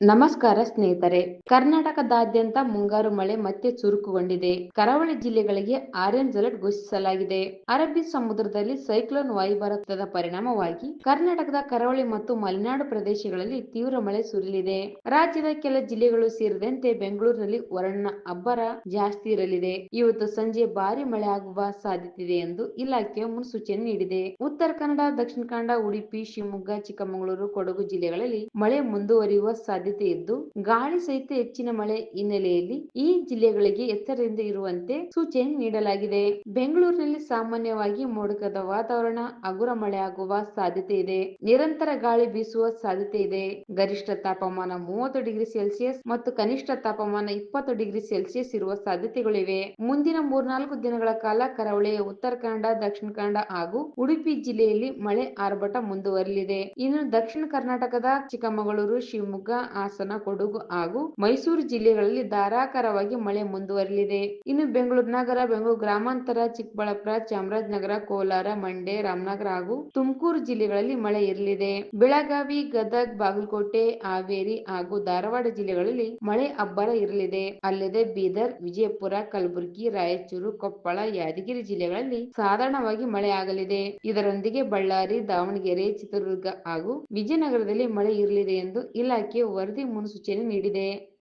ನಮಸ್ಕಾರ ಸ್ನೇಹಿತರೆ. ಕರ್ನಾಟಕದಾದ್ಯಂತ ಮುಂಗಾರು ಮಳೆ ಮತ್ತೆ ಚುರುಕುಗೊಂಡಿದೆ. ಕರಾವಳಿ ಜಿಲ್ಲೆಗಳಿಗೆ ಆರೆಂಜ್ ಅಲರ್ಟ್ ಘೋಷಿಸಲಾಗಿದೆ. ಅರಬ್ಬಿ ಸಮುದ್ರದಲ್ಲಿ ಸೈಕ್ಲೋನ್ ವಾಯುಭಾರತದ ಪರಿಣಾಮವಾಗಿ ಕರ್ನಾಟಕದ ಕರಾವಳಿ ಮತ್ತು ಮಲೆನಾಡು ಪ್ರದೇಶಗಳಲ್ಲಿ ತೀವ್ರ ಮಳೆ ಸುರಿಯಲಿದೆ ರಾಜ್ಯದ ಕೆಲ ಜಿಲ್ಲೆಗಳು ಸೇರಿದಂತೆ ಬೆಂಗಳೂರಿನಲ್ಲಿ ವರ್ಣ ಅಬ್ಬರ ಜಾಸ್ತಿ ಇರಲಿದೆ. ಇವತ್ತು ಸಂಜೆ ಭಾರಿ ಮಳೆ ಆಗುವ ಸಾಧ್ಯತೆ ಇದೆ ಎಂದು ಇಲಾಖೆ ಮುನ್ಸೂಚನೆ ನೀಡಿದೆ. ಉತ್ತರ ಕನ್ನಡ, ದಕ್ಷಿಣ ಕನ್ನಡ, ಉಡುಪಿ, ಶಿವಮೊಗ್ಗ, ಚಿಕ್ಕಮಗಳೂರು, ಕೊಡಗು ಜಿಲ್ಲೆಗಳಲ್ಲಿ ಮಳೆ ಮುಂದುವರಿಯುವ ಸಾಧ್ಯತೆ ಇದ್ದು, ಗಾಳಿ ಸಹಿತ ಹೆಚ್ಚಿನ ಮಳೆ ಹಿನ್ನೆಲೆಯಲ್ಲಿ ಈ ಜಿಲ್ಲೆಗಳಿಗೆ ಎಚ್ಚರದಿಂದ ಇರುವಂತೆ ಸೂಚನೆ ನೀಡಲಾಗಿದೆ. ಬೆಂಗಳೂರಿನಲ್ಲಿ ಸಾಮಾನ್ಯವಾಗಿ ಮೋಡಕದ ವಾತಾವರಣ, ಹಗುರ ಮಳೆಯಾಗುವ ಸಾಧ್ಯತೆ ಇದೆ. ನಿರಂತರ ಗಾಳಿ ಬೀಸುವ ಸಾಧ್ಯತೆ ಇದೆ. ಗರಿಷ್ಠ ತಾಪಮಾನ ಮೂವತ್ತು ಡಿಗ್ರಿ ಸೆಲ್ಸಿಯಸ್ ಮತ್ತು ಕನಿಷ್ಠ ತಾಪಮಾನ ಇಪ್ಪತ್ತು ಡಿಗ್ರಿ ಸೆಲ್ಸಿಯಸ್ ಇರುವ ಸಾಧ್ಯತೆಗಳಿವೆ. ಮುಂದಿನ ಮೂರ್ನಾಲ್ಕು ದಿನಗಳ ಕಾಲ ಕರಾವಳಿಯ ಉತ್ತರ ಕನ್ನಡ, ದಕ್ಷಿಣ ಕನ್ನಡ ಹಾಗೂ ಉಡುಪಿ ಜಿಲ್ಲೆಯಲ್ಲಿ ಮಳೆ ಆರ್ಭಟ ಮುಂದುವರಲಿದೆ. ಇನ್ನು ದಕ್ಷಿಣ ಕರ್ನಾಟಕದ ಚಿಕ್ಕಮಗಳೂರು, ಶಿವಮೊಗ್ಗ ಹಾಸನ, ಕೊಡಗು ಹಾಗೂ ಮೈಸೂರು ಜಿಲ್ಲೆಗಳಲ್ಲಿ ಧಾರಾಕಾರವಾಗಿ ಮಳೆ ಮುಂದುವರಿಯಲಿದೆ ಇನ್ನು ಬೆಂಗಳೂರು ನಗರ, ಬೆಂಗಳೂರು ಗ್ರಾಮಾಂತರ, ಚಿಕ್ಕಬಳ್ಳಾಪುರ, ಚಾಮರಾಜನಗರ, ಕೋಲಾರ, ಮಂಡ್ಯ, ರಾಮನಗರ ಹಾಗೂ ತುಮಕೂರು ಜಿಲ್ಲೆಗಳಲ್ಲಿ ಮಳೆ ಇರಲಿದೆ. ಬೆಳಗಾವಿ, ಗದಗ್, ಬಾಗಲಕೋಟೆ, ಹಾವೇರಿ ಹಾಗೂ ಧಾರವಾಡ ಜಿಲ್ಲೆಗಳಲ್ಲಿ ಮಳೆ ಅಬ್ಬರ ಇರಲಿದೆ. ಅಲ್ಲದೆ ಬೀದರ್, ವಿಜಯಪುರ, ಕಲಬುರಗಿ, ರಾಯಚೂರು, ಕೊಪ್ಪಳ, ಯಾದಗಿರಿ ಜಿಲ್ಲೆಗಳಲ್ಲಿ ಸಾಧಾರಣವಾಗಿ ಮಳೆ ಆಗಲಿದೆ. ಇದರೊಂದಿಗೆ ಬಳ್ಳಾರಿ, ದಾವಣಗೆರೆ, ಚಿತ್ರದುರ್ಗ ಹಾಗೂ ವಿಜಯನಗರದಲ್ಲಿ ಮಳೆ ಇರಲಿದೆ ಎಂದು ಇಲಾಖೆ ವರದಿ ಮುನ್ಸೂಚನೆ ನೀಡಿದೆ.